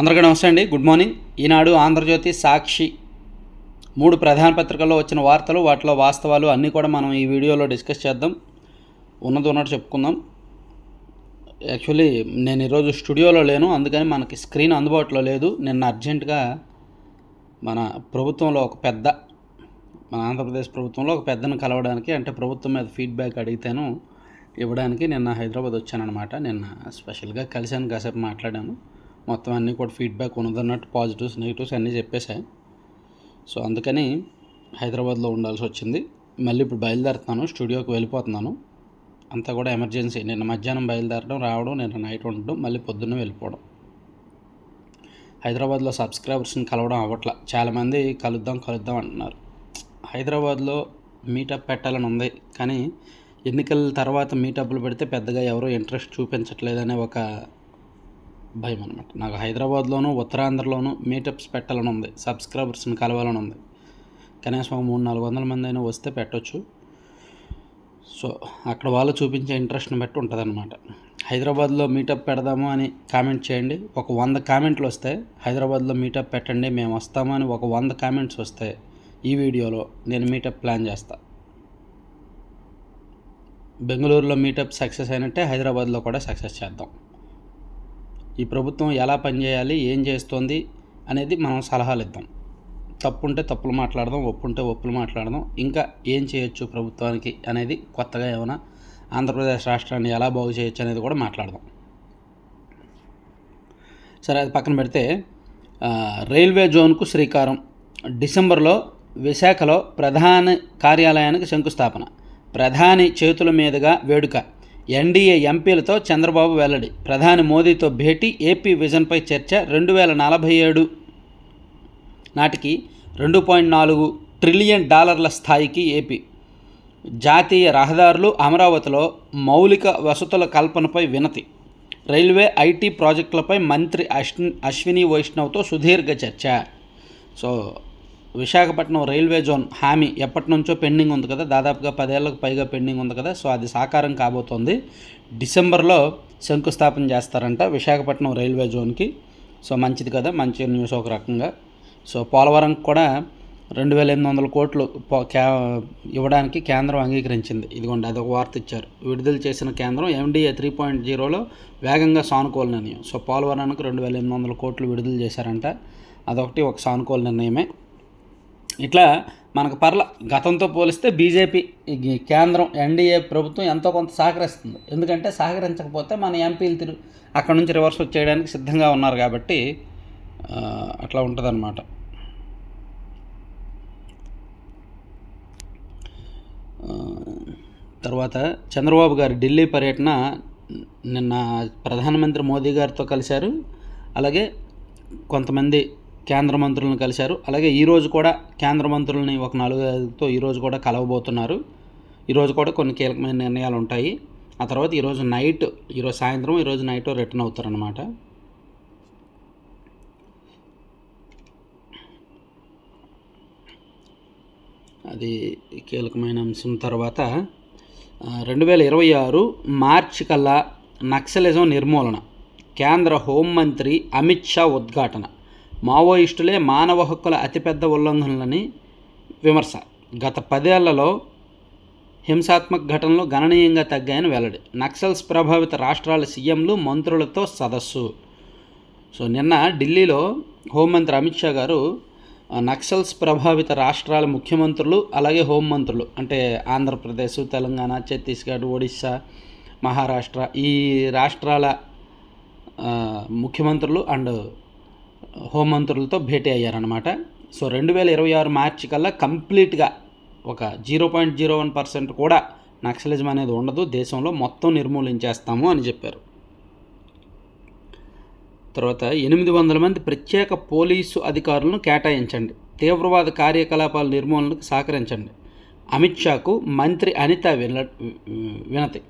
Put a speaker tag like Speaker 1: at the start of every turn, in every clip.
Speaker 1: అందరికీ నమస్తే అండి. Good morning. ఈనాడు ఆంధ్రజ్యోతి సాక్షి మూడు ప్రధాన పత్రికల్లో వచ్చిన వార్తలు వాటిలో వాస్తవాలు అన్నీ కూడా మనం ఈ వీడియోలో డిస్కస్ చేద్దాం. ఉన్నది ఉన్నట్టు చెప్పుకుందాం. యాక్చువల్లీ నేను ఈరోజు స్టూడియోలో లేను అందుకని మనకి స్క్రీన్ అందుబాటులో లేదు. నిన్న అర్జెంటుగా మన ప్రభుత్వంలో ఒక పెద్ద మన ఆంధ్రప్రదేశ్ ప్రభుత్వంలో ఒక పెద్దను కలవడానికి అంటే ప్రభుత్వం మీద ఫీడ్బ్యాక్ అడిగితేను ఇవ్వడానికి నిన్న హైదరాబాద్ వచ్చానమాట నిన్న స్పెషల్గా కలిశాను కాసేపు మాట్లాడాను. మొత్తం అన్నీ కూడా ఫీడ్బ్యాక్ ఉన్నదన్నట్టు పాజిటివ్స్ నెగిటివ్స్ అన్నీ చెప్పేశాయి. సో అందుకని హైదరాబాద్లో ఉండాల్సి వచ్చింది. మళ్ళీ ఇప్పుడు బయలుదేరుతున్నాను స్టూడియోకి వెళ్ళిపోతున్నాను. అంతా కూడా ఎమర్జెన్సీ నిన్న మధ్యాహ్నం బయలుదేరడం రావడం నిన్న నైట్ ఉండడం మళ్ళీ పొద్దున్న వెళ్ళిపోవడం. హైదరాబాద్లో సబ్స్క్రైబర్స్ని కలవడం అవ్వట్ల. చాలామంది కలుద్దాం కలుద్దాం అంటున్నారు. హైదరాబాద్లో మీటప్ పెట్టాలని ఉంది. కానీ ఎన్నికల తర్వాత మీటప్లు పెడితే పెద్దగా ఎవరో ఇంట్రెస్ట్ చూపించట్లేదనే ఒక భయం అనమాట నాకు హైదరాబాద్లోనూ ఉత్తరాంధ్రలోనూ మీటప్స్ పెట్టాలని ఉంది సబ్స్క్రైబర్స్ని కలవాలని ఉంది కనీసం ఒక మూడు నాలుగు వందల మంది అయినా వస్తే పెట్టొచ్చు. సో అక్కడ వాళ్ళు చూపించే ఇంట్రెస్ట్ని బట్టి ఉంటుంది అనమాట హైదరాబాద్లో మీటప్ పెడదాము అని కామెంట్ చేయండి. ఒక వంద కామెంట్లు వస్తే హైదరాబాద్లో మీటప్ పెట్టండి మేము వస్తాము అని ఒక వంద కామెంట్స్ వస్తే ఈ వీడియోలో నేను మీటప్ ప్లాన్ చేస్తా. బెంగళూరులో మీటప్ సక్సెస్ అయినట్టే హైదరాబాద్లో కూడా సక్సెస్ చేద్దాం. ఈ ప్రభుత్వం ఎలా పనిచేయాలి ఏం చేస్తోంది అనేది మనం సలహాలు ఇద్దాం తప్పు ఉంటే తప్పులు మాట్లాడదాం ఒప్పుంటే ఒప్పులు మాట్లాడదాం. ఇంకా ఏం చేయొచ్చు ప్రభుత్వానికి అనేది కొత్తగా ఏమైనా ఆంధ్రప్రదేశ్ రాష్ట్రాన్ని ఎలా బాగు చేయొచ్చు అనేది కూడా మాట్లాడదాం. సరే అది పక్కన పెడితే రైల్వే జోన్కు శ్రీకారం. డిసెంబర్లో విశాఖలో ప్రధాని కార్యాలయానికి శంకుస్థాపన. ప్రధాని చేతుల మీదుగా వేడుక. ఎన్డీఏ ఎంపీలతో చంద్రబాబు వెల్లడి. ప్రధాని మోదీతో భేటీ ఏపీ విజన్పై చర్చ రెండు వేల నలభై ఏడు నాటికి రెండు పాయింట్ నాలుగు ట్రిలియన్ డాలర్ల స్థాయికి ఏపీ. జాతీయ రహదారులు అమరావతిలో మౌలిక వసతుల కల్పనపై వినతి. రైల్వే ఐటీ ప్రాజెక్టులపై మంత్రి అశ్విన్ అశ్విని వైష్ణవ్తో సుదీర్ఘ చర్చ. సో విశాఖపట్నం రైల్వే జోన్ హామీ ఎప్పటి నుంచో పెండింగ్ ఉంది కదా దాదాపుగా పదేళ్ళకు పైగా పెండింగ్ ఉంది కదా సో అది సాకారం కాబోతోంది. డిసెంబర్లో శంకుస్థాపన చేస్తారంట విశాఖపట్నం రైల్వే జోన్కి. సో మంచిది కదా మంచి న్యూస్ ఒక రకంగా. సో పోలవరం కూడా రెండు వేల ఎనిమిది వందల కోట్లు ఇవ్వడానికి కేంద్రం అంగీకరించింది. ఇదిగోండి అదొక వార్త ఇచ్చారు. విడుదల చేసిన కేంద్రం ఎండిఏ త్రీ పాయింట్ జీరోలో వేగంగా సానుకూల నిర్ణయం. సో పోలవరానికి రెండు వేల ఎనిమిది వందల కోట్లు విడుదల చేశారంట. అదొకటి ఒక సానుకూల నిర్ణయమే. ఇట్లా మనకు పర్ల గతంతో పోలిస్తే బీజేపీ కేంద్రం ఎన్డీఏ ప్రభుత్వం ఎంతో కొంత సహకరిస్తుంది. ఎందుకంటే సహకరించకపోతే మన ఎంపీలు తిరు అక్కడ నుంచి రివర్స్ వచ్చేయడానికి సిద్ధంగా ఉన్నారు కాబట్టి అట్లా ఉంటుందన్నమాట. తర్వాత చంద్రబాబు గారు ఢిల్లీ పర్యటన నిన్న ప్రధానమంత్రి మోదీ గారితో కలిశారు. అలాగే కొంతమంది కేంద్ర మంత్రులను కలిశారు. అలాగే ఈరోజు కూడా కేంద్ర మంత్రులని ఒక నలుగురితో ఈరోజు కూడా కలవబోతున్నారు. ఈరోజు కూడా కొన్ని కీలకమైన నిర్ణయాలు ఉంటాయి ఆ తర్వాత ఈరోజు నైట్ ఈరోజు సాయంత్రం ఈరోజు నైట్ రిటర్న్ అవుతారనమాట అది కీలకమైన అంశం. తర్వాత రెండు వేల ఇరవై ఆరు మార్చి కల్లా నక్సలిజం నిర్మూలన కేంద్ర హోంమంత్రి అమిత్ షా ఉద్ఘాటన. మావోయిస్టులే మానవ హక్కుల అతిపెద్ద ఉల్లంఘనలని విమర్శ. గత పదేళ్ళలో హింసాత్మక ఘటనలు గణనీయంగా తగ్గాయని వెల్లడి. నక్సల్స్ ప్రభావిత రాష్ట్రాల సీఎంలు మంత్రులతో సదస్సు. సో నిన్న ఢిల్లీలో హోంమంత్రి అమిత్ షా గారు నక్సల్స్ ప్రభావిత రాష్ట్రాల ముఖ్యమంత్రులు అలాగే హోంమంత్రులు అంటే ఆంధ్రప్రదేశ్ తెలంగాణ ఛత్తీస్గఢ్ ఒడిశా మహారాష్ట్ర ఈ రాష్ట్రాల ముఖ్యమంత్రులు అండ్ హోంమంత్రులతో భేటీ అయ్యారనమాట సో రెండు వేల ఇరవై ఆరు మార్చి కల్లా కంప్లీట్గా ఒక zero point zero one percent కూడా నక్సలిజం అనేది ఉండదు. దేశంలో మొత్తం నిర్మూలించేస్తాము అని చెప్పారు. తర్వాత ఎనిమిది వందల మంది ప్రత్యేక పోలీసు అధికారులను కేటాయించండి. తీవ్రవాద కార్యకలాపాల నిర్మూలనకు సహకరించండి. అమిత్ షాకు మంత్రి అనిత విన వినతి.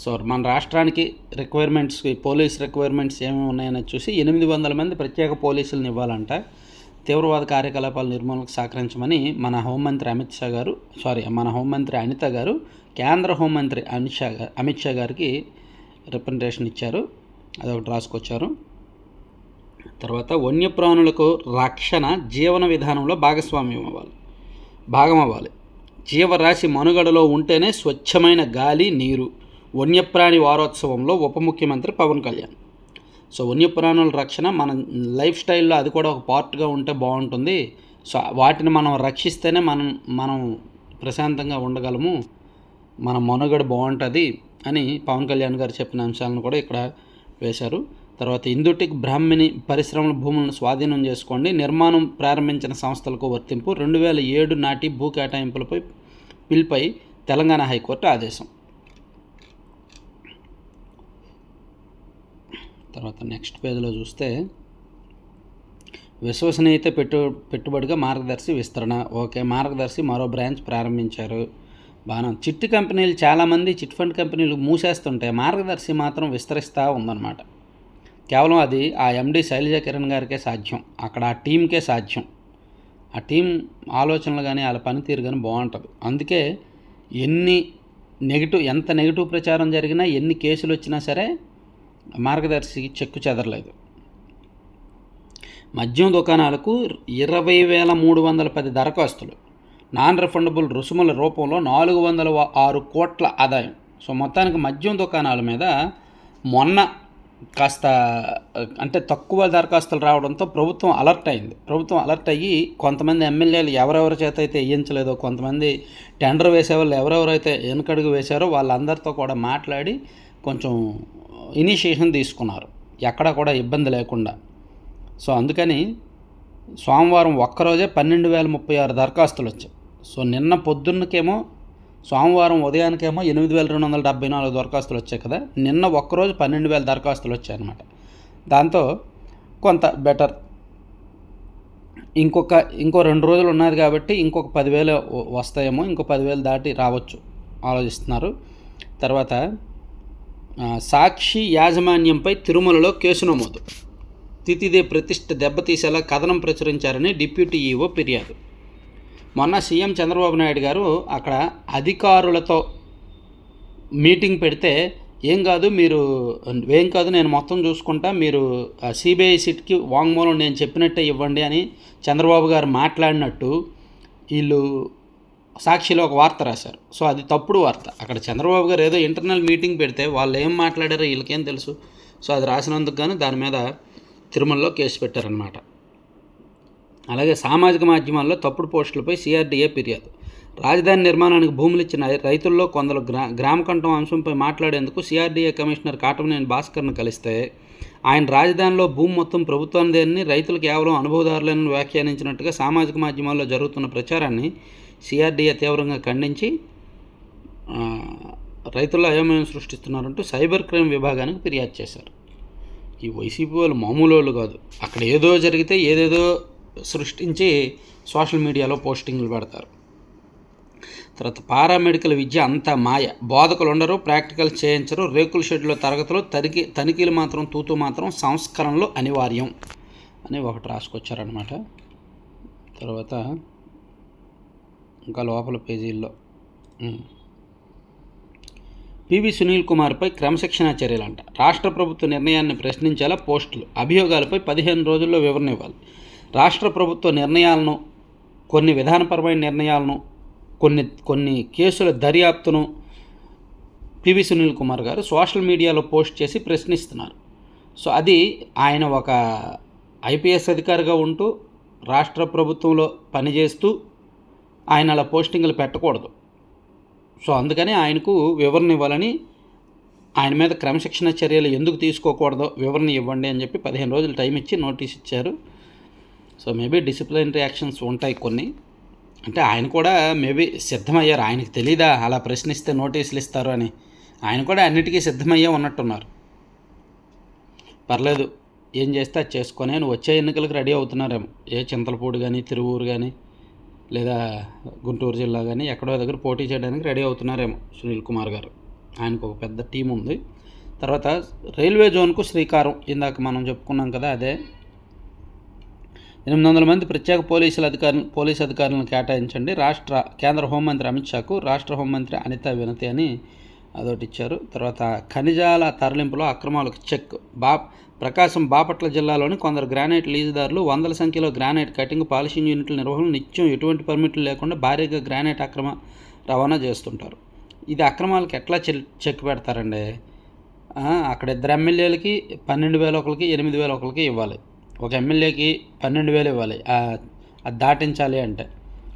Speaker 1: సో మన రాష్ట్రానికి రిక్వైర్మెంట్స్ పోలీస్ రిక్వైర్మెంట్స్ ఏమేమి ఉన్నాయని చూసి ఎనిమిది వందల మంది ప్రత్యేక పోలీసులను ఇవ్వాలంట. తీవ్రవాద కార్యకలాపాల నిర్మూలనకు సహకరించమని మన హోంమంత్రి అమిత్ షా గారు సారీ మన హోంమంత్రి అనిత గారు కేంద్ర హోంమంత్రి అమిత్ షా గా- అమిత్ షా గారికి రిప్రజెంటేషన్ ఇచ్చారు. అదొకటి రాసుకొచ్చారు. తర్వాత వన్యప్రాణులకు రక్షణ జీవన విధానంలో భాగస్వామ్యం అవ్వాలి. భాగం అవ్వాలి. జీవరాశి మనుగడలో ఉంటేనే స్వచ్ఛమైన గాలి నీరు. వన్యప్రాణి వారోత్సవంలో ఉప ముఖ్యమంత్రి పవన్ కళ్యాణ్. సో వన్యప్రాణుల రక్షణ మన లైఫ్ స్టైల్లో అది కూడా ఒక పార్ట్గా ఉంటే బాగుంటుంది. సో వాటిని మనం రక్షిస్తేనే మనం మనం ప్రశాంతంగా ఉండగలము. మన మనుగడ బాగుంటుంది అని పవన్ కళ్యాణ్ గారు చెప్పిన అంశాలను కూడా ఇక్కడ వేశారు. తర్వాత ఇందుటిక్ బ్రాహ్మిణి పరిశ్రమల భూములను స్వాధీనం చేసుకోండి. నిర్మాణం ప్రారంభించిన సంస్థలకు వర్తింపు. రెండు వేల ఏడు నాటి భూ కేటాయింపులపై బిల్పై తెలంగాణ హైకోర్టు ఆదేశం. తర్వాత నెక్స్ట్ పేజ్లో చూస్తే విశ్వసనీయత పెట్టు పెట్టుబడిగా మార్గదర్శి విస్తరణ. ఓకే మార్గదర్శి మరో బ్రాంచ్ ప్రారంభించారు. బాగా చిట్ కంపెనీలు చాలామంది చిట్ ఫండ్ కంపెనీలు మూసేస్తుంటే మార్గదర్శి మాత్రం విస్తరిస్తూ ఉందన్నమాట. కేవలం అది ఆ ఎండి శైలజ కిరణ్ గారికే సాధ్యం. అక్కడ ఆ టీంకే సాధ్యం. ఆ టీం ఆలోచనలు కానీ వాళ్ళ పనితీరు కానీ బాగుంటుంది. అందుకే ఎన్ని నెగిటివ్ ఎంత నెగిటివ్ ప్రచారం జరిగినా ఎన్ని కేసులు వచ్చినా సరే మార్గదర్శికి చెక్కు చెదరలేదు. మద్యం దుకాణాలకు ఇరవై వేల మూడు వందల పది దరఖాస్తులు నాన్ రిఫండబుల్ రుసుముల రూపంలో నాలుగు వందల ఆరు కోట్ల ఆదాయం. సో మొత్తానికి మద్యం దుకాణాల మీద మొన్న కాస్త అంటే తక్కువ దరఖాస్తులు రావడంతో ప్రభుత్వం అలర్ట్ అయింది. ప్రభుత్వం అలర్ట్ అయ్యి కొంతమంది ఎమ్మెల్యేలు ఎవరెవరి చేత అయితే వేయించలేదో కొంతమంది టెండర్ వేసేవాళ్ళు ఎవరెవరైతే వెనకడుగు వేశారో వాళ్ళందరితో కూడా మాట్లాడి కొంచెం ఇనిషియేషన్ తీసుకున్నారు. ఎక్కడ కూడా ఇబ్బంది లేకుండా. సో అందుకని సోమవారం ఒక్కరోజే పన్నెండు వేల ముప్పై ఆరు దరఖాస్తులు వచ్చాయి సో నిన్న పొద్దున్నకేమో సోమవారం ఉదయానికేమో ఎనిమిది వేల రెండు వందల డెబ్బై నాలుగు దరఖాస్తులు వచ్చాయి కదా. నిన్న ఒక్కరోజు పన్నెండు వేల దరఖాస్తులు వచ్చాయన్నమాట దాంతో కొంత బెటర్. ఇంకొక ఇంకో రెండు రోజులు ఉన్నది కాబట్టి ఇంకొక పదివేలు వస్తాయేమో ఇంకో పదివేలు దాటి రావచ్చు. ఆలోచిస్తున్నారు. తర్వాత సాక్షి యాజమాన్యంపై తిరుమలలో కేసు నమోదు. తితిదే ప్రతిష్ట దెబ్బతీసేలా కథనం ప్రచురించారని డిప్యూటీ ఈఓ ఫిర్యాదు. మొన్న సీఎం చంద్రబాబు నాయుడు గారు అక్కడ అధికారులతో మీటింగ్ పెడితే ఏం కాదు మీరు ఏం కాదు నేను మొత్తం చూసుకుంటా మీరు సిబిఐ సిట్కి వాంగ్మూలం నేను చెప్పినట్టే ఇవ్వండి అని చంద్రబాబు గారు మాట్లాడినట్టు వీళ్ళు సాక్షిలో ఒక వార్త రాశారు. సో అది తప్పుడు వార్త. అక్కడ చంద్రబాబు గారు ఏదో ఇంటర్నల్ మీటింగ్ పెడితే వాళ్ళు ఏం మాట్లాడారో వీళ్ళకేం తెలుసు. సో అది రాసినందుకు కానీ దాని మీద తిరుమలలో కేసు పెట్టారనమాట అలాగే సామాజిక మాధ్యమాల్లో తప్పుడు పోస్టులపై సిఆర్డీఏ ఫిర్యాదు. రాజధాని నిర్మాణానికి భూములు ఇచ్చిన రైతుల్లో కొందరు గ్రా గ్రామకంఠం అంశంపై మాట్లాడేందుకు సిఆర్డీఏ కమిషనర్ కాటమనేని భాస్కర్ను కలిస్తే ఆయన రాజధానిలో భూమి మొత్తం ప్రభుత్వానిదేనని రైతులు కేవలం అనుభవదారులను వ్యాఖ్యానించినట్టుగా సామాజిక మాధ్యమాల్లో జరుగుతున్న ప్రచారాన్ని సిఆర్డీఏ తీవ్రంగా ఖండించి రైతుల అయోమయం సృష్టిస్తున్నారంటూ సైబర్ క్రైమ్ విభాగానికి ఫిర్యాదు చేశారు. ఈ వైసీపీ వాళ్ళు మామూలు వాళ్ళు కాదు. అక్కడ ఏదో జరిగితే ఏదేదో సృష్టించి సోషల్ మీడియాలో పోస్టింగ్లు పెడతారు. తర్వాత పారామెడికల్ విద్య అంతా మాయ. బోధకులు ఉండరు ప్రాక్టికల్ చేయించరు రేకుల షెడ్లో తరగతులు తనిఖీ తనిఖీలు మాత్రం తూతూ మాత్రం సంస్కరణలు అనివార్యం అని ఒకటి రాసుకొచ్చారనమాట తర్వాత ఇంకా లోపల పేజీల్లో. పివి సునీల్ కుమార్పై క్రమశిక్షణ చర్యలంట. రాష్ట్ర ప్రభుత్వ నిర్ణయాన్ని ప్రశ్నించేలా పోస్టులు అభియోగాలపై పదిహేను రోజుల్లో వివరణ ఇవ్వాలి. రాష్ట్ర ప్రభుత్వ నిర్ణయాలను కొన్ని విధానపరమైన నిర్ణయాలను కొన్ని కొన్ని కేసుల దర్యాప్తును పివి సునీల్ కుమార్ గారు సోషల్ మీడియాలో పోస్ట్ చేసి ప్రశ్నిస్తున్నారు. సో అది ఆయన ఒక ఐపీఎస్ అధికారిగా ఉంటూ రాష్ట్ర ప్రభుత్వంలో పనిచేస్తూ ఆయన అలా పోస్టింగ్లు పెట్టకూడదు. సో అందుకని ఆయనకు వివరణ ఇవ్వాలని ఆయన మీద క్రమశిక్షణ చర్యలు ఎందుకు తీసుకోకూడదో వివరణ ఇవ్వండి అని చెప్పి పదిహేను రోజులు టైం ఇచ్చి నోటీస్ ఇచ్చారు. సో మేబీ డిసిప్లిన్ రియాక్షన్స్ ఉంటాయి కొన్ని. అంటే ఆయన కూడా మేబీ సిద్ధమయ్యారు. ఆయనకు తెలీదా? అలా ప్రశ్నిస్తే నోటీసులు ఇస్తారు అని. ఆయన కూడా అన్నిటికీ సిద్ధమయ్యే ఉన్నట్టున్నారు. పర్లేదు. ఏం చేస్తే అది చేసుకొని అని వచ్చే ఎన్నికలకు రెడీ అవుతున్నారేమో. ఏ చింతలపూడి కానీ తిరువూరు కానీ లేదా గుంటూరు జిల్లా కానీ ఎక్కడో దగ్గర పోటీ చేయడానికి రెడీ అవుతున్నారేమో సునీల్ కుమార్ గారు. ఆయనకు ఒక పెద్ద టీం ఉంది. తర్వాత రైల్వే జోన్కు శ్రీకారం. ఇందాక మనం చెప్పుకున్నాం కదా అదే. ఎనిమిది వందల మంది ప్రత్యేక పోలీసుల అధికారులు పోలీసు అధికారులను కేటాయించండి. రాష్ట్ర కేంద్ర హోంమంత్రి అమిత్ షాకు రాష్ట్ర హోంమంత్రి అనిత వినతి అని అదొకటి ఇచ్చారు. తర్వాత ఖనిజాల తరలింపులో అక్రమాలకు చెక్. బా ప్రకాశం బాపట్ల జిల్లాలోని కొందరు గ్రానైట్ లీజుదారులు వందల సంఖ్యలో గ్రానైట్ కటింగ్ పాలిషింగ్ యూనిట్ల నిర్వహణ నిత్యం ఎటువంటి పర్మిట్లు లేకుండా భారీగా గ్రానైట్ అక్రమ రవాణా చేస్తుంటారు. ఇది అక్రమాలకు ఎట్లా చెక్ పెడతారండి? అక్కడ ఇద్దరు ఎమ్మెల్యేలకి పన్నెండు వేల ఒకరికి ఎనిమిది వేల ఒకరికి ఇవ్వాలి. ఒక ఎమ్మెల్యేకి పన్నెండు వేలు ఇవ్వాలి. అది దాటించాలి అంటే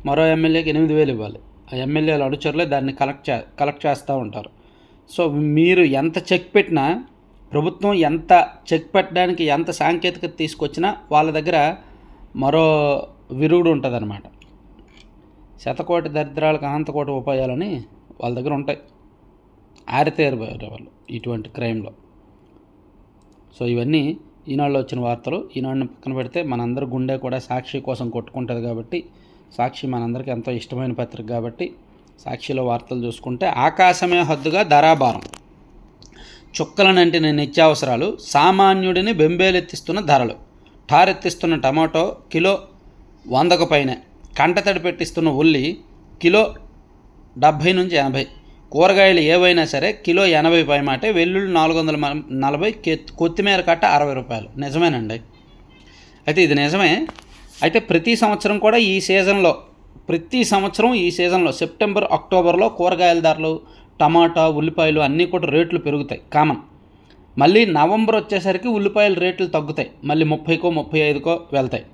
Speaker 1: మరో ఎమ్మెల్యేకి ఎనిమిది వేలు ఇవ్వాలి. ఆ ఎమ్మెల్యేల అనుచరులే దాన్ని కలెక్ట్ చే కలెక్ట్ చేస్తూ ఉంటారు. సో మీరు ఎంత చెక్ పెట్టినా ప్రభుత్వం ఎంత చెక్ పెట్టడానికి ఎంత సాంకేతికత తీసుకొచ్చినా వాళ్ళ దగ్గర మరో విరుగుడు ఉంటుంది అనమాట శతకోటి దరిద్రాలకు అనంతకోటి ఉపాయాలని వాళ్ళ దగ్గర ఉంటాయి. ఆరితేరు వాళ్ళు ఇటువంటి క్రైమ్లో. సో ఇవన్నీ ఈనాడులో వచ్చిన వార్తలు. ఈనాడుని పక్కన పెడితే మనందరి గుండె కూడా సాక్షి కోసం కొట్టుకుంటుంది కాబట్టి సాక్షి మనందరికీ ఎంతో ఇష్టమైన పత్రిక కాబట్టి సాక్షిలో వార్తలు చూసుకుంటే ఆకాశమే హద్దుగా ధరాభారం. చుక్కలనంటిన నిత్యావసరాలు సామాన్యుడిని బెంబేలెత్తిస్తున్న ధరలు. ఠారెత్తిస్తున్న టమాటో కిలో వందకు పైనే. కంటతడి పెట్టిస్తున్న ఉల్లి కిలో డెబ్భై నుంచి ఎనభై. కూరగాయలు ఏవైనా సరే కిలో ఎనభై పై మాటే వెల్లుల్లి నాలుగు వందల నలభై కొత్తిమీర కట్ట అరవై రూపాయలు. నిజమేనండి. అయితే ఇది నిజమే. అయితే ప్రతి సంవత్సరం కూడా ఈ సీజన్లో ప్రతి సంవత్సరం ఈ సీజన్లో సెప్టెంబర్ అక్టోబర్లో కూరగాయల ధరలు టమాటా ఉల్లిపాయలు అన్నీ కూడా రేట్లు పెరుగుతాయి. కామన్. మళ్ళీ నవంబర్ వచ్చేసరికి ఉల్లిపాయల రేట్లు తగ్గుతాయి. మళ్ళీ ముప్పైకో ముప్పై ఐదుకో వెళ్తాయి.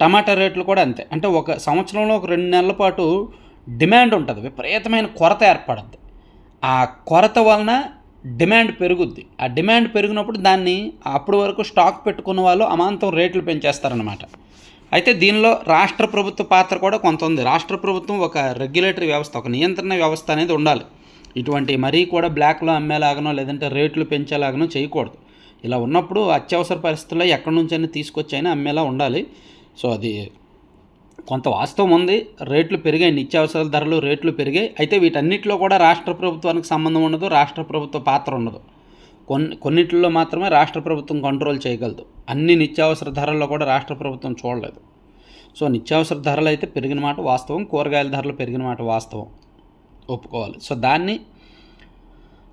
Speaker 1: టమాటా రేట్లు కూడా అంతే. అంటే ఒక సంవత్సరంలో ఒక రెండు నెలల పాటు డిమాండ్ ఉంటుంది. విపరీతమైన కొరత ఏర్పడుద్ది. ఆ కొరత వలన డిమాండ్ పెరుగుద్ది. ఆ డిమాండ్ పెరిగినప్పుడు దాన్ని అప్పటి వరకు స్టాక్ పెట్టుకున్న వాళ్ళు అమాంతం రేట్లు పెంచేస్తారనమాట అయితే దీనిలో రాష్ట్ర ప్రభుత్వ పాత్ర కూడా కొంత ఉంది. రాష్ట్ర ప్రభుత్వం ఒక రెగ్యులేటరీ వ్యవస్థ ఒక నియంత్రణ వ్యవస్థ అనేది ఉండాలి. ఇటువంటి మరీ కూడా బ్లాక్లో అమ్మేలాగనో లేదంటే రేట్లు పెంచేలాగనో చేయకూడదు. ఇలా ఉన్నప్పుడు అత్యవసర పరిస్థితుల్లో ఎక్కడి నుంచైనా తీసుకొచ్చైనా అమ్మేలా ఉండాలి. సో అది కొంత వాస్తవం ఉంది. రేట్లు పెరిగాయి నిత్యావసరాల ధరలు రేట్లు పెరిగాయి. అయితే వీటన్నిటిలో కూడా రాష్ట్ర ప్రభుత్వానికి సంబంధం ఉండదు రాష్ట్ర ప్రభుత్వ పాత్ర ఉండదు. కొన్ని కొన్నిటిలో మాత్రమే రాష్ట్ర ప్రభుత్వం కంట్రోల్ చేయగలదు. అన్ని నిత్యావసర ధరల్లో కూడా రాష్ట్ర ప్రభుత్వం చూడలేదు. సో నిత్యావసర ధరలు అయితే పెరిగిన మాట వాస్తవం కూరగాయల ధరలు పెరిగిన మాట వాస్తవం. ఒప్పుకోవాలి. సో దాన్ని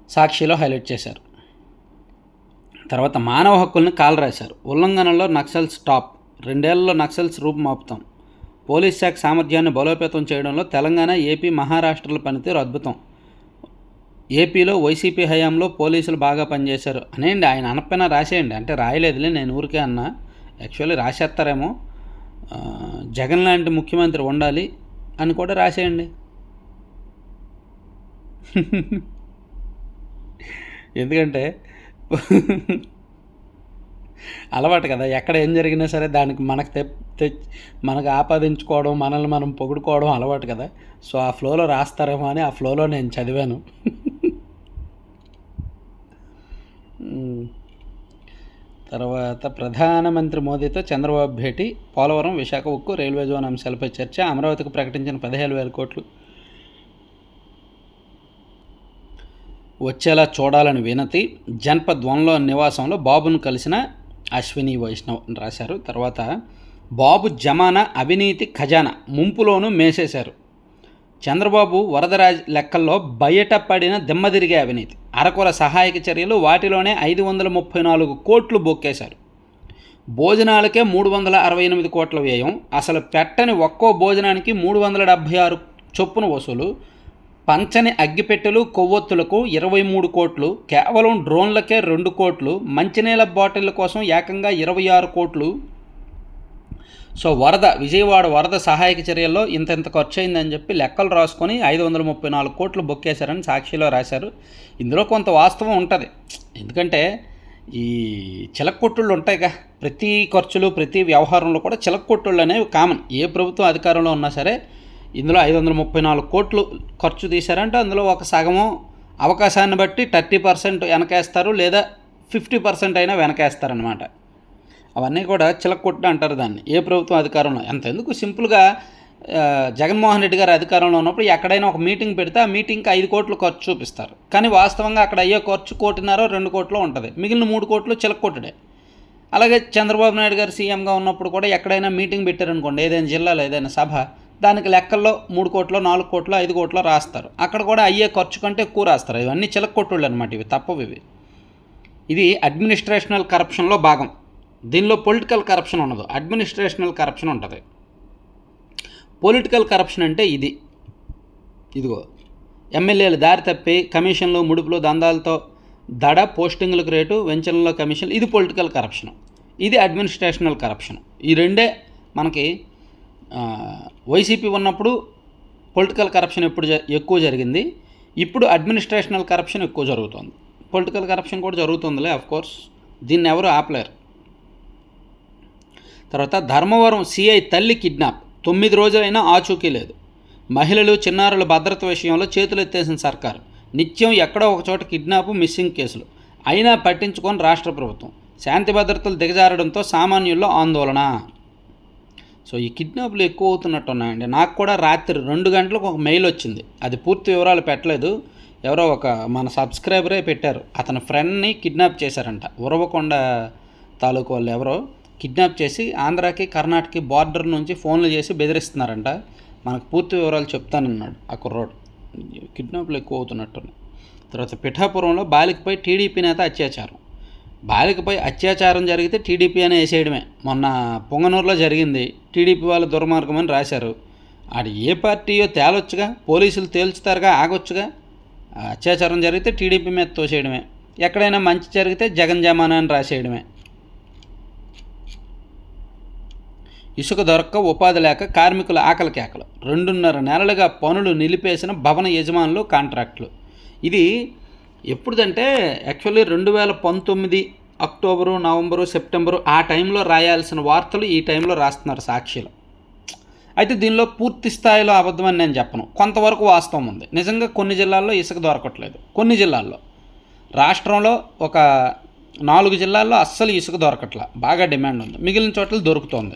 Speaker 1: సాక్షిలో హైలైట్ చేశారు. తర్వాత మానవ హక్కుల్ని కాలరాశారు. ఉల్లంఘనలో నక్సల్స్ టాప్. రెండేళ్ళలో నక్సల్స్ రూపుమాపుతాం పోలీస్ శాఖ సామర్థ్యాన్ని బలోపేతం చేయడంలో తెలంగాణ ఏపీ మహారాష్ట్రల పనితీరు అద్భుతం. ఏపీలో వైసీపీ హయాంలో పోలీసులు బాగా పనిచేశారు. అనేయండి ఆయన అనపైన రాసేయండి. అంటే రాయలేదులే నేను ఊరికే అన్నా. యాక్చువల్లీ రాసేస్తారేమో జగన్ లాంటి ముఖ్యమంత్రి ఉండాలి అని కూడా రాసేయండి. ఎందుకంటే అలవాటు కదా ఎక్కడ ఏం జరిగినా సరే దానికి మనకు తె మనకు ఆపాదించుకోవడం మనల్ని మనం పొగుడుకోవడం అలవాటు కదా. సో ఆ ఫ్లోలో రాస్తారేమో అని ఆ ఫ్లోలో నేను చదివాను. తర్వాత ప్రధానమంత్రి మోదీతో చంద్రబాబు భేటీ పోలవరం విశాఖ ఉక్కు రైల్వే జోన్ అంశాలపై చర్చ అమరావతికి ప్రకటించిన పదిహేను వేల కోట్లు. వచ్చేలా చూడాలని వినతి జన్పద్ వన్లో నివాసంలో బాబును కలిసిన అశ్విని వైష్ణవ్ అని రాశారు. తర్వాత బాబు జమానా అవినీతి ఖజానా ముంపులోనూ మేసేశారు. చంద్రబాబు వరదరాజ్ లెక్కల్లో బయటపడిన దిమ్మదిరిగే అవినీతి. అరకొర సహాయక చర్యలు వాటిలోనే ఐదు వందల ముప్పై నాలుగు కోట్లు బొక్కేశారు. భోజనాలకే మూడు వందల అరవై ఎనిమిది కోట్ల వ్యయం. అసలు పెట్టని ఒక్కో భోజనానికి మూడు వందల డెబ్భై ఆరు చొప్పున వసూలు. పంచని అగ్గిపెట్టెలు కొవ్వొత్తులకు ఇరవై మూడు కోట్లు. కేవలం డ్రోన్లకే రెండు కోట్లు. మంచినీళ్ళ బాటిళ్ళ కోసం ఏకంగా ఇరవై ఆరు కోట్లు. సో వరద విజయవాడ వరద సహాయక చర్యల్లో ఇంత ఇంత ఖర్చు అయిందని చెప్పి లెక్కలు రాసుకొని ఐదు వందల ముప్పై నాలుగు కోట్లు బొక్కేశారని సాక్షిలో రాశారు. ఇందులో కొంత వాస్తవం ఉంటుంది. ఎందుకంటే ఈ చిలక్కొట్టుళ్ళు ఉంటాయిగా. ప్రతి ఖర్చులు ప్రతి వ్యవహారంలో కూడా చిలక్కొట్టుళ్ళు అనేవి కామన్ ఏ ప్రభుత్వం అధికారంలో ఉన్నా సరే ఇందులో ఐదు వందల ముప్పై నాలుగు కోట్లు ఖర్చు తీశారంటే అందులో ఒక సగము అవకాశాన్ని బట్టి థర్టీ పర్సెంట్ వెనకేస్తారు లేదా ఫిఫ్టీ పర్సెంట్ అయినా వెనకేస్తారనమాట అవన్నీ కూడా చిలక్కొట్టు అంటారు దాన్ని. ఏ ప్రభుత్వం అధికారంలో? అంతెందుకు? సింపుల్గా జగన్మోహన్ రెడ్డి గారు అధికారంలో ఉన్నప్పుడు ఎక్కడైనా ఒక మీటింగ్ పెడితే ఆ మీటింగ్కి ఐదు కోట్లు ఖర్చు చూపిస్తారు. కానీ వాస్తవంగా అక్కడ అయ్యే ఖర్చు కోటిన్నర రెండు కోట్లు ఉంటుంది. మిగిలిన మూడు కోట్లు చిలక్కొట్టుడే. అలాగే చంద్రబాబు నాయుడు గారు సీఎంగా ఉన్నప్పుడు కూడా ఎక్కడైనా మీటింగ్ పెట్టారనుకోండి ఏదైనా జిల్లాలో ఏదైనా సభ దానికి లెక్కల్లో మూడు కోట్లు నాలుగు కోట్లు ఐదు కోట్లు రాస్తారు. అక్కడ కూడా అయ్యే ఖర్చు కంటే ఎక్కువ రాస్తారు. ఇవన్నీ చిలక్కొట్టుళ్ళు అనమాట ఇవి తప్పవి ఇవి. ఇది అడ్మినిస్ట్రేషనల్ కరప్షన్లో భాగం. దీనిలో పొలిటికల్ కరప్షన్ ఉండదు. అడ్మినిస్ట్రేషనల్ కరప్షన్ ఉంటుంది. పొలిటికల్ కరప్షన్ అంటే ఇది. ఇదిగో ఎమ్మెల్యేలు దారి తప్పి కమిషన్లు ముడుపులు దందాలతో దడ పోస్టింగ్లకు రేటు వెంచనలో కమిషన్ ఇది పొలిటికల్ కరప్షన్ ఇది అడ్మినిస్ట్రేషనల్ కరప్షన్ ఈ రెండే మనకి వైసీపీ ఉన్నప్పుడు పొలిటికల్ కరప్షన్ ఎప్పుడు జ- ఎక్కువ జరిగింది. ఇప్పుడు అడ్మినిస్ట్రేషనల్ కరప్షన్ ఎక్కువ జరుగుతుంది. పొలిటికల్ కరప్షన్ కూడా జరుగుతుందిలే అఫ్ కోర్స్ దీన్ని ఎవరు ఆపలేరు. తర్వాత ధర్మవరం సిఐ తల్లి కిడ్నాప్. తొమ్మిది రోజులైనా ఆచూకీ లేదు. మహిళలు చిన్నారుల భద్రత విషయంలో చేతులు ఎత్తేసిన సర్కారు. నిత్యం ఎక్కడో ఒక చోట కిడ్నాప్ మిస్సింగ్ కేసులు. అయినా పట్టించుకొని రాష్ట్ర ప్రభుత్వం. శాంతి భద్రతలు దిగజారడంతో సామాన్యుల్లో ఆందోళన. సో ఈ కిడ్నాప్లు ఎక్కువ అవుతున్నట్టు ఉన్నాయండి నాకు కూడా రాత్రి రెండు గంటలకు ఒక మెయిల్ వచ్చింది. అది పూర్తి వివరాలు పెట్టలేదు. ఎవరో ఒక మన సబ్స్క్రైబరే పెట్టారు. అతని ఫ్రెండ్ని కిడ్నాప్ చేశారంట. ఉరవకొండ తాలూకు వాళ్ళు ఎవరో. కిడ్నాప్ చేసి ఆంధ్రాకి కర్ణాటకకి బార్డర్ నుంచి ఫోన్లు చేసి బెదిరిస్తున్నారంట. మనకు పూర్తి వివరాలు చెప్తానన్నాడు ఆ కుర్రోడు. కిడ్నాప్లు ఎక్కువ అవుతున్నట్టున్నాయి. తర్వాత పిఠాపురంలో బాలికపై టీడీపీ నేత అత్యాచారం. బాలికపై అత్యాచారం జరిగితే టీడీపీ అని వేసేయడమే. మొన్న పొంగనూరులో జరిగింది. టీడీపీ వాళ్ళ దుర్మార్గం అని రాశారు. ఆడు ఏ పార్టీయో తేలొచ్చుగా పోలీసులు తేల్చుతారుగా ఆగొచ్చుగా? ఆ అత్యాచారం జరిగితే టీడీపీ మీద తోసేయడమే. ఎక్కడైనా మంచి జరిగితే జగన్ జమానా అని రాసేయడమే. ఇసుక దొరక్క ఉపాధి లేక కార్మికుల ఆకలి కేకలు రెండున్నర నెలలుగా పనులు నిలిపేసిన భవన యజమానులు కాంట్రాక్టులు. ఇది ఎప్పుడుదంటే యాక్చువల్లీ రెండు వేల పంతొమ్మిది అక్టోబరు నవంబరు సెప్టెంబరు ఆ టైంలో రాయాల్సిన వార్తలు ఈ టైంలో రాస్తున్నారు సాక్షిలో. అయితే దీనిలో పూర్తి స్థాయిలో అబద్ధమని నేను చెప్పను. కొంతవరకు వాస్తవం ఉంది. నిజంగా కొన్ని జిల్లాల్లో ఇసుక దొరకట్లేదు. కొన్ని జిల్లాల్లో. రాష్ట్రంలో ఒక నాలుగు జిల్లాల్లో అస్సలు ఇసుక దొరకట్ల. బాగా డిమాండ్ ఉంది. మిగిలిన చోట్ల దొరుకుతోంది.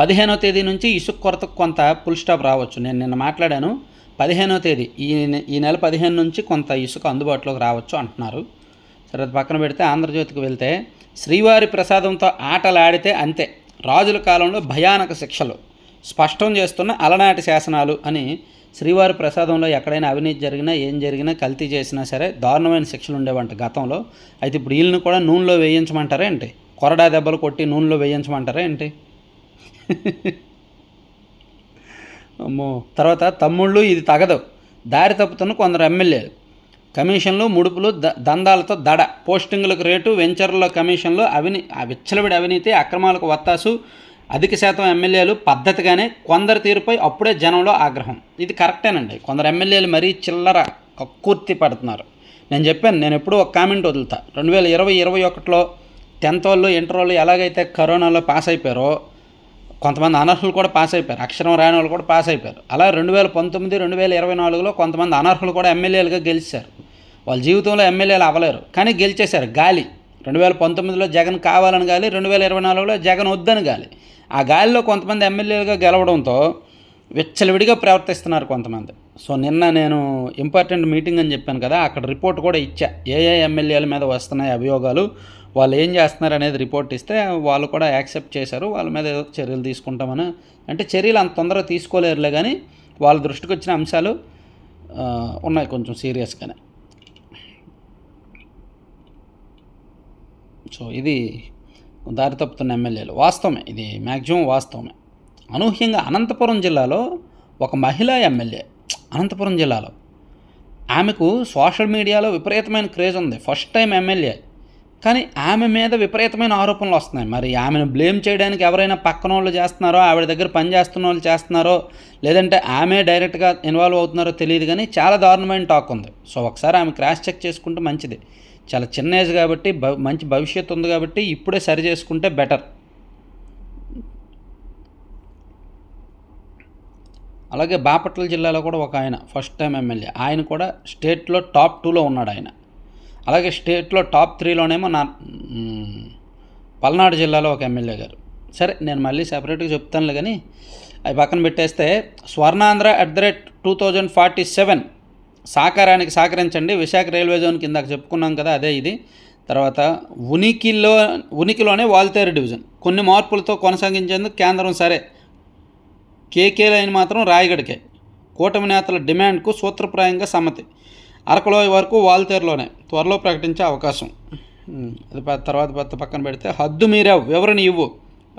Speaker 1: పదిహేనో తేదీ నుంచి ఇసుక కొరతకు కొంత ఫుల్ స్టాప్ రావచ్చు. నేను నిన్న మాట్లాడాను పదిహేనో తేదీ ఈ ఈ నెల పదిహేను నుంచి కొంత ఇసుక అందుబాటులోకి రావచ్చు అంటున్నారు. సరే పక్కన పెడితే ఆంధ్రజ్యోతికి వెళ్తే శ్రీవారి ప్రసాదంతో ఆటలాడితే అంతే. రాజుల కాలంలో భయానక శిక్షలు. స్పష్టం చేస్తున్న అలనాటి శాసనాలు అని శ్రీవారి ప్రసాదంలో ఎక్కడైనా అవినీతి జరిగినా ఏం జరిగినా కల్తీ చేసినా సరే దారుణమైన శిక్షలు ఉండేవంట గతంలో. అయితే ఇప్పుడు వీళ్ళని కూడా నూనెలో వేయించమంటారా ఏంటి? కొరడా దెబ్బలు కొట్టి నూనెలో వేయించమంటారా ఏంటి? అమ్మో. తర్వాత తమ్ముళ్ళు ఇది తగదు. దారి తప్పుతున్న కొందరు ఎమ్మెల్యేలు. కమిషన్లు ముడుపులు ద దందాలతో దడ. పోస్టింగులకు రేటు వెంచర్ల కమిషన్లు అవిని ఆ విచ్చలవిడి అవినీతి అక్రమాలకు వత్తాసు అధిక శాతం ఎమ్మెల్యేలు పద్ధతిగానే కొందరి తీరుపై అప్పుడే జనంలో ఆగ్రహం. ఇది కరెక్టేనండి. కొందరు ఎమ్మెల్యేలు మరీ చిల్లర కక్కుర్తి పడుతున్నారు. నేను చెప్పాను నేను ఎప్పుడూ ఒక కామెంట్ వదులుతా. రెండు వేల ఇరవై ఇరవై ఒకటిలో టెన్త్ వాళ్ళు ఇంటర్ వాళ్ళు ఎలాగైతే కరోనాలో పాస్ అయిపోయారో కొంతమంది అనర్హులు కూడా పాస్ అయిపోయారు. అక్షరం రాని వాళ్ళు కూడా పాస్ అయిపోయారు. అలా రెండు వేల పంతొమ్మిది రెండు వేల ఇరవై నాలుగులో కొంతమంది అనర్హులు కూడా ఎమ్మెల్యేలుగా గెలిచారు. వాళ్ళ జీవితంలో ఎమ్మెల్యేలు అవ్వలేరు. కానీ గెలిచేశారు. గాలి. రెండు వేల పంతొమ్మిదిలో జగన్ కావాలని గాలి రెండు వేల ఇరవై నాలుగులో జగన్ వద్దని గాలి. ఆ గాలిలో కొంతమంది ఎమ్మెల్యేలుగా గెలవడంతో విచ్చలవిడిగా ప్రవర్తిస్తున్నారు కొంతమంది. సో నిన్న నేను ఇంపార్టెంట్ మీటింగ్ అని చెప్పాను కదా అక్కడ రిపోర్ట్ కూడా ఇచ్చా. ఏ ఏ ఎమ్మెల్యేల మీద వస్తున్నాయి అభియోగాలు. వాళ్ళు ఏం చేస్తున్నారు అనేది రిపోర్ట్ ఇస్తే వాళ్ళు కూడా యాక్సెప్ట్ చేశారు. వాళ్ళ మీద ఏదో చర్యలు తీసుకుంటామని. అంటే చర్యలు అంత తొందరగా తీసుకోలేరులే కానీ వాళ్ళ దృష్టికి వచ్చిన అంశాలు ఉన్నాయి కొంచెం సీరియస్గానే. సో ఇది దారి తప్పుతున్న ఎమ్మెల్యేలు. వాస్తవమే ఇది మ్యాక్సిమం వాస్తవమే. అనూహ్యంగా అనంతపురం జిల్లాలో ఒక మహిళా ఎమ్మెల్యే అనంతపురం జిల్లాలో. ఆమెకు సోషల్ మీడియాలో విపరీతమైన క్రేజ్ ఉంది. First time MLA. కానీ ఆమె మీద విపరీతమైన ఆరోపణలు వస్తున్నాయి. మరి ఆమెను బ్లేమ్ చేయడానికి ఎవరైనా పక్కన వాళ్ళు చేస్తున్నారో ఆవిడ దగ్గర పని చేస్తున్న వాళ్ళు చేస్తున్నారో లేదంటే ఆమె డైరెక్ట్గా ఇన్వాల్వ్ అవుతున్నారో తెలియదు కానీ చాలా దారుణమైన టాక్ ఉంది. సో ఒకసారి ఆమె క్రాస్ చెక్ చేసుకుంటే మంచిది. చాలా చిన్న ఏజ్ కాబట్టి భ- మంచి భవిష్యత్తు ఉంది కాబట్టి ఇప్పుడే సరి చేసుకుంటే బెటర్. అలాగే బాపట్ల జిల్లాలో కూడా ఒక ఆయన ఫస్ట్ టైం ఎమ్మెల్యే. ఆయన కూడా స్టేట్లో టాప్ టూలో ఉన్నాడు ఆయన. అలాగే స్టేట్లో టాప్ త్రీలోనేమో నా పల్నాడు జిల్లాలో ఒక ఎమ్మెల్యే గారు. సరే నేను మళ్ళీ సెపరేట్గా చెప్తానులే కానీ అవి పక్కన పెట్టేస్తే Swarnandhra at the rate two thousand forty seven సాకారానికి సహకరించండి. విశాఖ రైల్వే జోన్ కింద చెప్పుకున్నాం కదా అదే ఇది. తర్వాత ఉనికిలో ఉనికిలోనే వాల్తేరు డివిజన్. కొన్ని మార్పులతో కొనసాగించేందుకు కేంద్రం సరే. కేకే లైన్ మాత్రం రాయగడికే. కూటమి నేతల డిమాండ్కు సూత్రప్రాయంగా సమ్మతి. అరకులో వరకు వాల్తేరులోనే త్వరలో ప్రకటించే అవకాశం. అది తర్వాత పక్కన పెడితే హద్దు మీరావు వివరణ ఇవ్వు.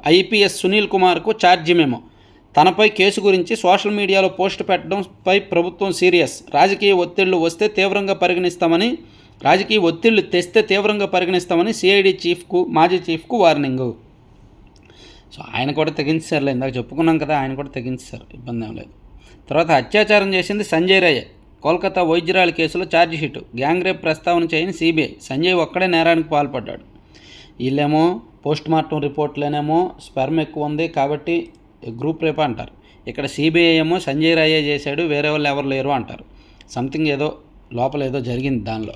Speaker 1: ఐపీఎస్ సునీల్ కుమార్కు ఛార్జీ మేము. తనపై కేసు గురించి సోషల్ మీడియాలో పోస్ట్ పెట్టడంపై ప్రభుత్వం సీరియస్. రాజకీయ ఒత్తిళ్ళు వస్తే తీవ్రంగా పరిగణిస్తామని రాజకీయ ఒత్తిళ్ళు తెస్తే తీవ్రంగా పరిగణిస్తామని సిఐడి చీఫ్కు మాజీ చీఫ్కు వార్నింగు. సో ఆయన కూడా తెగించారులే. ఇందాక చెప్పుకున్నాం కదా ఆయన కూడా తెగించారు. ఇబ్బంది ఏం లేదు. తర్వాత అత్యాచారం చేసింది సంజయ్ రాయ్. కోల్కతా వైద్యురాలి కేసులో ఛార్జిషీట్ గ్యాంగ్ రేప్ ప్రస్తావన చేయని సిబిఐ సంజయ్ ఒక్కడే నేరానికి పాల్పడ్డాడు. వీళ్ళేమో పోస్ట్ మార్టం రిపోర్ట్లోనేమో స్పెర్మ్ ఎక్కువ ఉంది కాబట్టి గ్రూప్ రేప్ అంటారు. ఇక్కడ సిబిఐ ఏమో సంజయ్ రాయే చేశాడు వేరే వాళ్ళు ఎవరు లేరు అంటారు. సంథింగ్ ఏదో లోపల ఏదో జరిగింది దానిలో.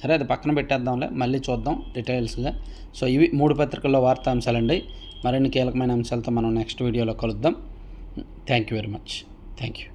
Speaker 1: సరే అది పక్కన పెట్టేద్దాంలే మళ్ళీ చూద్దాం డీటెయిల్స్గా సో ఇవి మూడు పత్రికల్లో వార్తాంశాలండి. మరిన్ని కీలకమైన అంశాలతో మనం నెక్స్ట్ వీడియోలో కలుద్దాం. Thank you very much thank you